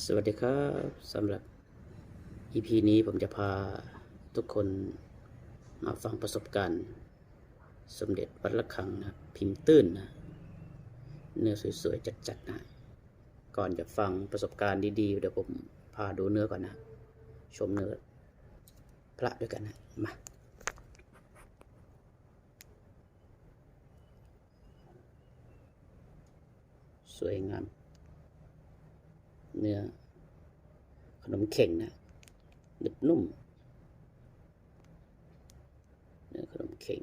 สวัสดีครับสำหรับ EP นี้ผมจะพาทุกคนมาฟังประสบการณ์ สมเด็จวัดระฆังนะพิมพ์ตื้นนะเนื้อสวยๆ จัดๆนะก่อนจะฟังประสบการณ์ดีๆ เดี๋ยวผมพาดูเนื้อก่อนนะ ชมเนื้อพระด้วยกันนะ มาสวยงาม เนื้อขนมเข่งนะหนึบนุ่ม เนื้อขนมเข่ง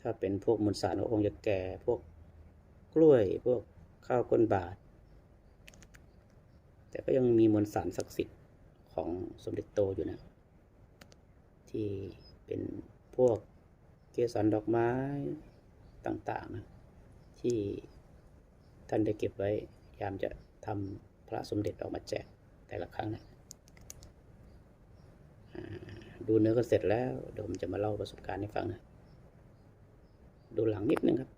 ถ้าเป็นพวกมวลสารก็คงจะแก่พวกกล้วยพวกข้าวก้นบาท แต่ก็ยังมีมวลสารศักดิ์สิทธิ์ของสมเด็จโตอยู่นะ ที่เป็นพวกเกสรดอกไม้ต่าง ๆ นะ ที่ท่านได้เก็บไว้ ยามจะทำพระสมเด็จออกมาแจกแต่ละครั้งนะดูเนื้อก็เสร็จแล้วเดี๋ยวผมจะมาเล่าประสบการณ์ให้ฟังนะดูหลังนิดนึงครับ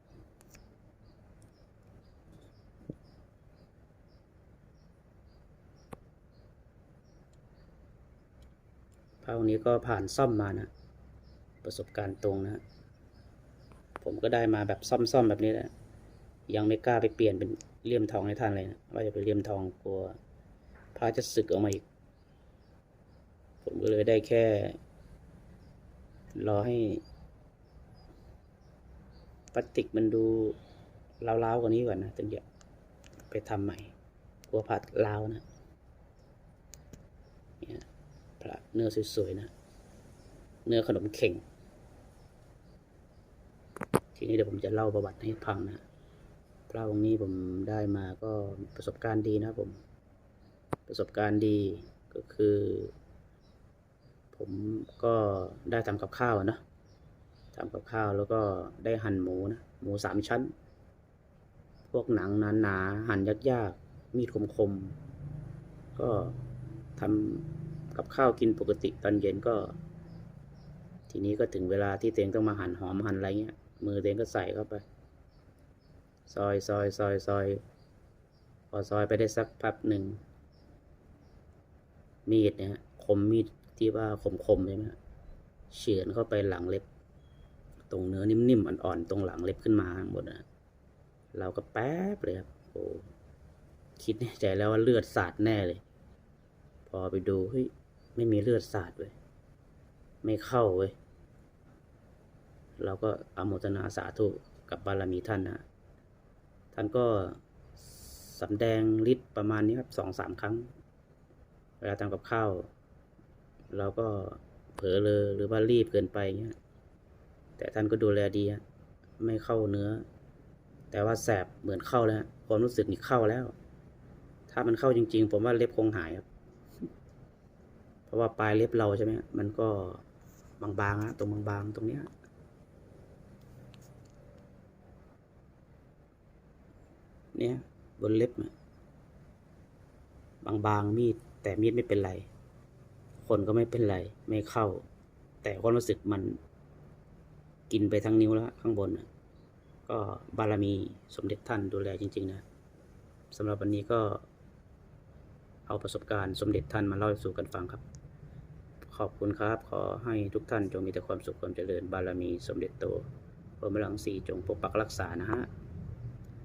พระองค์นี้ก็ผ่านซ่อมมานะ ประสบการณ์ตรงนะ ผมก็ได้มาแบบซ่อมๆแบบนี้แหละ ยังไม่กล้าไปเปลี่ยนเป็นเลี่ยมทองให้ท่านเลยนะว่าจะไปเลี่ยมทองกลัวพระจะสึกออกมาอีก ผมก็เลยได้แค่ รอให้พลาสติกมันดูล้าวๆกว่านี้ก่อนนะถึงจะไปทำใหม่กลัวผัดล้าวนะเนี่ยพระเนื้อสวยๆนะ เนื้อขนมเข่ง ทีนี้เดี๋ยวผมจะเล่าประวัติให้ฟังนะ ระองค์นี้ผมได้มาก็ประสบการณ์ดีนะครับผม ประสบการณ์ดีก็คือ ผมก็ได้ทำกับข้าวนะทำกับข้าวแล้วก็ได้หั่นหมูนะหมูสามชั้น พวกหนังหนาหั่นยากๆ มีดคมๆ ก็ทำกับข้าวกินปกติตอนเย็นก็ ทีนี้ก็ถึงเวลาที่เตงต้องมาหั่นหอมหั่นอะไรเงี้ย มือเตงก็ใส่เข้าไป ซอยซอยซอยซอยพอซอยไปได้สักพักหนึ่ง มีดเนี่ยคมมีดที่ว่าคมคมใช่ไหมเฉือนเข้าไปหลังเล็บ ตรงเนื้อนิ่มๆอ่อนๆตรงหลังเล็บขึ้นมาหมดนะเราก็แป๊บเลยครับโอ้คิดในใจแล้วว่าเลือดสาดแน่เลย พอไปดูเฮ้ยไม่มีเลือดสาดเว้ยไม่เข้าเว้ยเราก็อโมทนาสาธุกับ บารมีท่านนะ ท่านก็สำแดงฤทธิ์ประมาณนี้ครับสองสามครั้ง เวลาทำกับข้าวเราก็เผลอเลยหรือว่ารีบเกินไปเงี้ยแต่ท่านก็ดูแลดีไม่เข้าเนื้อ แต่ว่าแสบเหมือนเข้าแล้วความรู้สึกนี่เข้าแล้ว ถ้ามันเข้าจริง ๆ ผมว่าเล็บคงหายครับ เพราะว่าปลายเล็บเราใช่ไหมมันก็บางๆฮะตรงบางๆ ตรงเนี้ย เนี่ย บนเล็บน่ะบางๆมีด แต่มีดไม่เป็นไร คนก็ไม่เป็นไร ไม่เข้า แต่ความรู้สึกมัน กินไปทั้งนิ้วแล้วข้างบนก็บารมีสมเด็จท่านดูแลจริง ๆ นะสำหรับวันนี้ก็เอาประสบการณ์สมเด็จท่านมาเล่าสู่กันฟังครับ ขอบคุณครับ ขอให้ทุกท่านจงมีแต่ความสุขความเจริญบารมีสมเด็จโตพรหมรังสีจงปกปักรักษานะฮะ